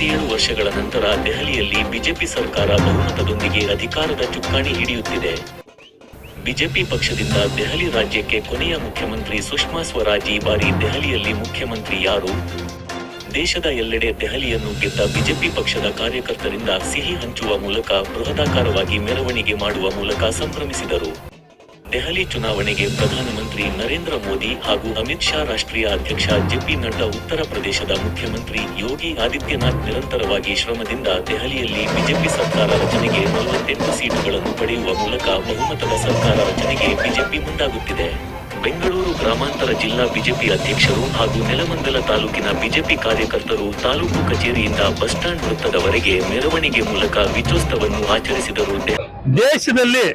ಇಪ್ಪತ್ತೇಳು ವರ್ಷಗಳ ನಂತರ ದೆಹಲಿಯಲ್ಲಿ ಬಿಜೆಪಿ ಸರ್ಕಾರ ಬಹುಮತದೊಂದಿಗೆ ಅಧಿಕಾರದ ಚುಕ್ಕಾಣಿ ಹಿಡಿಯುತ್ತಿದೆ. ಬಿಜೆಪಿ ಪಕ್ಷದಿಂದ ದೆಹಲಿ ರಾಜ್ಯಕ್ಕೆ ಕೊನೆಯ ಮುಖ್ಯಮಂತ್ರಿ ಸುಷ್ಮಾ ಸ್ವರಾಜ್ ಈ ಬಾರಿ ದೆಹಲಿಯಲ್ಲಿ ಮುಖ್ಯಮಂತ್ರಿ ಯಾರು? ದೇಶದ ಎಲ್ಲೆಡೆ ದೆಹಲಿಯನ್ನು ಗೆದ್ದ ಬಿಜೆಪಿ ಪಕ್ಷದ ಕಾರ್ಯಕರ್ತರಿಂದ ಸಿಹಿ ಹಂಚುವ ಮೂಲಕ ಬೃಹದಾಕಾರವಾಗಿ ಮೆರವಣಿಗೆ ಮಾಡುವ ಮೂಲಕ ಸಂಭ್ರಮಿಸಿದರು. ದೆಹಲಿ ಚುನಾವಣೆಗೆ ಪ್ರಧಾನಮಂತ್ರಿ ನರೇಂದ್ರ ಮೋದಿ ಹಾಗೂ ಅಮಿತ್ ಶಾ ರಾಷ್ಟ್ರೀಯ ಅಧ್ಯಕ್ಷ ಜೆಪಿ ನಡ್ಡಾ ಉತ್ತರ ಪ್ರದೇಶದ ಮುಖ್ಯಮಂತ್ರಿ ಯೋಗಿ ಆದಿತ್ಯನಾಥ್ ನಿರಂತರವಾಗಿ ಶ್ರಮದಿಂದ ದೆಹಲಿಯಲ್ಲಿ ಬಿಜೆಪಿ ಸರ್ಕಾರ ರಚನೆಗೆ ನಲವತ್ತೆಂಟು ಸೀಟುಗಳನ್ನು ಪಡೆಯುವ ಮೂಲಕ ಬಹುಮತದ ಸರ್ಕಾರ ರಚನೆಗೆ ಬಿಜೆಪಿ ಮುಂದಾಗುತ್ತಿದೆ. ಬೆಂಗಳೂರು ಗ್ರಾಮಾಂತರ ಜಿಲ್ಲಾ ಬಿಜೆಪಿ ಅಧ್ಯಕ್ಷರು ಹಾಗೂ ನೆಲಮಂಗಲ ತಾಲೂಕಿನ ಬಿಜೆಪಿ ಕಾರ್ಯಕರ್ತರು ತಾಲೂಕು ಕಚೇರಿಯಿಂದ ಬಸ್ ಸ್ಟ್ಯಾಂಡ್ ವೃತ್ತದವರೆಗೆ ಮೆರವಣಿಗೆ ಮೂಲಕ ವಿಜಯೋತ್ಸವವನ್ನು ಆಚರಿಸಿದರು. ದೇಶದಲ್ಲಿ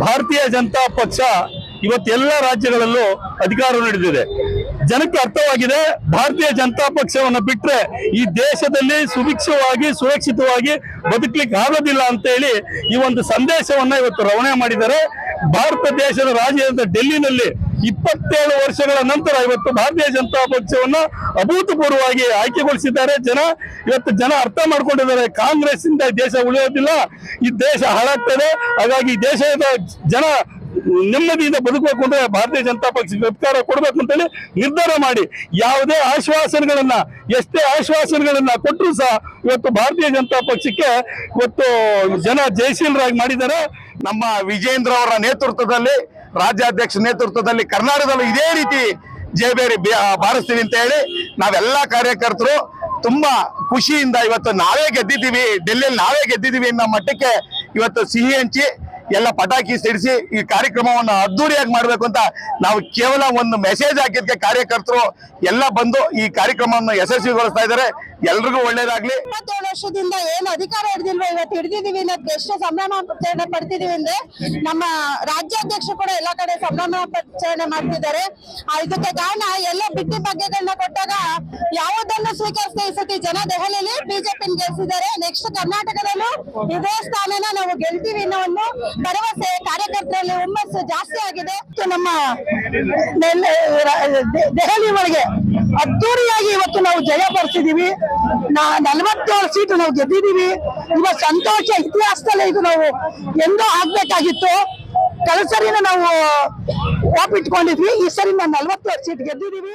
ಭಾರತೀಯ ಜನತಾ ಪಕ್ಷ ಇವತ್ತೆಲ್ಲ ರಾಜ್ಯಗಳಲ್ಲೂ ಅಧಿಕಾರ ನಡೆದಿದೆ ಜನಕ್ಕೆ ಅರ್ಥವಾಗಿದೆ, ಭಾರತೀಯ ಜನತಾ ಪಕ್ಷವನ್ನು ಬಿಟ್ಟರೆ ಈ ದೇಶದಲ್ಲಿ ಸುಭಿಕ್ಷವಾಗಿ, ಸುರಕ್ಷಿತವಾಗಿ ಬದುಕಲಿಕ್ಕೆ ಆಗೋದಿಲ್ಲ ಅಂತ ಹೇಳಿ ಈ ಒಂದು ಸಂದೇಶವನ್ನ ಇವತ್ತು ರವಾನೆ ಮಾಡಿದ್ದಾರೆ. ಭಾರತ ದೇಶದ ರಾಜಧಾನಿ ಡೆಲ್ಲಿನಲ್ಲಿ ಇಪ್ಪತ್ತೇಳು ವರ್ಷಗಳ ನಂತರ ಇವತ್ತು ಭಾರತೀಯ ಜನತಾ ಪಕ್ಷವನ್ನ ಅಭೂತಪೂರ್ವವಾಗಿ ಆಯ್ಕೆಗೊಳಿಸಿದ್ದಾರೆ. ಜನ ಇವತ್ತು ಜನ ಅರ್ಥ ಮಾಡ್ಕೊಂಡಿದ್ದಾರೆ. ಕಾಂಗ್ರೆಸ್ ಇಂದ ದೇಶ ಉಳಿಯೋದಿಲ್ಲ. ಈ ದೇಶ ಹಾಳಾಗ್ತದೆ. ಹಾಗಾಗಿ ದೇಶದ ಜನ ನೆಮ್ಮದಿಯಿಂದ ಬದುಕಬೇಕು ಅಂದ್ರೆ ಭಾರತೀಯ ಜನತಾ ಪಕ್ಷಕ್ಕೆ ಸರ್ಕಾರ ಕೊಡಬೇಕು ಅಂತೇಳಿ ನಿರ್ಧಾರ ಮಾಡಿ. ಯಾವುದೇ ಆಶ್ವಾಸನೆಗಳನ್ನ, ಎಷ್ಟೇ ಆಶ್ವಾಸನೆಗಳನ್ನ ಕೊಟ್ಟರು ಸಹ ಇವತ್ತು ಭಾರತೀಯ ಜನತಾ ಪಕ್ಷಕ್ಕೆ ಇವತ್ತು ಜನ ಜಯಶೀಲರಾಗಿ ಮಾಡಿದ್ದಾರೆ. ನಮ್ಮ ವಿಜೇಂದ್ರ ಅವರ ನೇತೃತ್ವದಲ್ಲಿ ರಾಜ್ಯಾಧ್ಯಕ್ಷ ನೇತೃತ್ವದಲ್ಲಿ ಕರ್ನಾಟಕದಲ್ಲೂ ಇದೇ ರೀತಿ ಜಯಬೇರಿ ಬಿ- ಬಾರಿಸ್ತೀವಿ ಅಂತ ಹೇಳಿ ನಾವೆಲ್ಲ ಕಾರ್ಯಕರ್ತರು ತುಂಬಾ ಖುಷಿಯಿಂದ ಇವತ್ತು ನಾವೇ ಗೆದ್ದಿದ್ದೀವಿ, ಡೆಲ್ಲಿಯಲ್ಲಿ ನಾವೇ ಗೆದ್ದಿದ್ದೀವಿ ಅನ್ನೋ ಮಟ್ಟಕ್ಕೆ ಇವತ್ತು ಸಿಹಿ ಹಂಚಿ ಎಲ್ಲ ಪಟಾಕಿ ಸಿಡಿಸಿ ಈ ಕಾರ್ಯಕ್ರಮವನ್ನು ಅದ್ದೂರಿಯಾಗಿ ಮಾಡಬೇಕು ಅಂತ ನಾವು ಕೇವಲ ಒಂದು ಮೆಸೇಜ್ ಹಾಕಿದ್ಕೆ ಕಾರ್ಯಕರ್ತರು ಎಲ್ಲ ಬಂದು ಈ ಕಾರ್ಯಕ್ರಮವನ್ನು ಯಶಸ್ವಿಗೊಳಿಸ್ತಾ ಇದ್ದಾರೆ. ಎಲ್ರಿಗೂ ಒಳ್ಳೇದಾಗ್ಲಿ. ಇಪ್ಪತ್ತೇಳು ವರ್ಷದಿಂದ ಏನು ಅಧಿಕಾರ ಹಿಡಿದಿಲ್ವ ಇವತ್ತು ಹಿಡಿದಿದೀವಿ ಅನ್ನೋದಕ್ಕೆ ಎಷ್ಟು ಸಂಭ್ರಮಾಚರಣೆ ಪಡ್ತಿದೀವಿ ಅಂದ್ರೆ ನಮ್ಮ ರಾಜ್ಯಾಧ್ಯಕ್ಷ ಕೂಡ ಎಲ್ಲ ಕಡೆ ಸಂಭ್ರಮಾಚರಣೆ ಮಾಡ್ತಿದ್ದಾರೆ. ಆ, ಇದಕ್ಕೆ ಕಾರಣ ಎಲ್ಲ ಬಿಟ್ಟಿ ಬಗ್ಗೆಗಳನ್ನ ಕೊಟ್ಟಾಗ ಯಾವುದನ್ನು ಸ್ವೀಕರಿಸದೆ ಈ ಸತಿ ಜನ ದೆಹಲಿಯಲ್ಲಿ ಬಿಜೆಪಿ ಗೆಲ್ಸಿದ್ದಾರೆ. ನೆಕ್ಸ್ಟ್ ಕರ್ನಾಟಕದಲ್ಲೂ ಇದೇ ಸ್ಥಾನನ ನಾವು ಗೆಲ್ತೀವಿ ಅನ್ನೋ ಒಂದು ಭರವಸೆ ಕಾರ್ಯಕರ್ತರಲ್ಲಿ ಹುಮ್ಮಸ್ಸು ಜಾಸ್ತಿ ಆಗಿದೆ. ನಮ್ಮ ದೆಹಲಿ ಒಳಗೆ ಅದ್ದೂರಿಯಾಗಿ ಇವತ್ತು ನಾವು ಜಯ ಪಡಿಸಿದೀವಿ. ನಾ, ನಲವತ್ತೇಳು ಸೀಟು ನಾವು ಗೆದ್ದಿದೀವಿ. ಇವ ಸಂತೋಷ ಇತಿಹಾಸದಲ್ಲೇ ಇದು ನಾವು ಎಂದೂ ಆಗ್ಬೇಕಾಗಿತ್ತು. ಕಳಸರಿನ ನಾವು ಓಪ್ ಇಟ್ಕೊಂಡಿದ್ವಿ ಈ ಸರಿ ನಾವು ನಲ್ವತ್ತೇಳು ಸೀಟ್ ಗೆದ್ದಿದೀವಿ.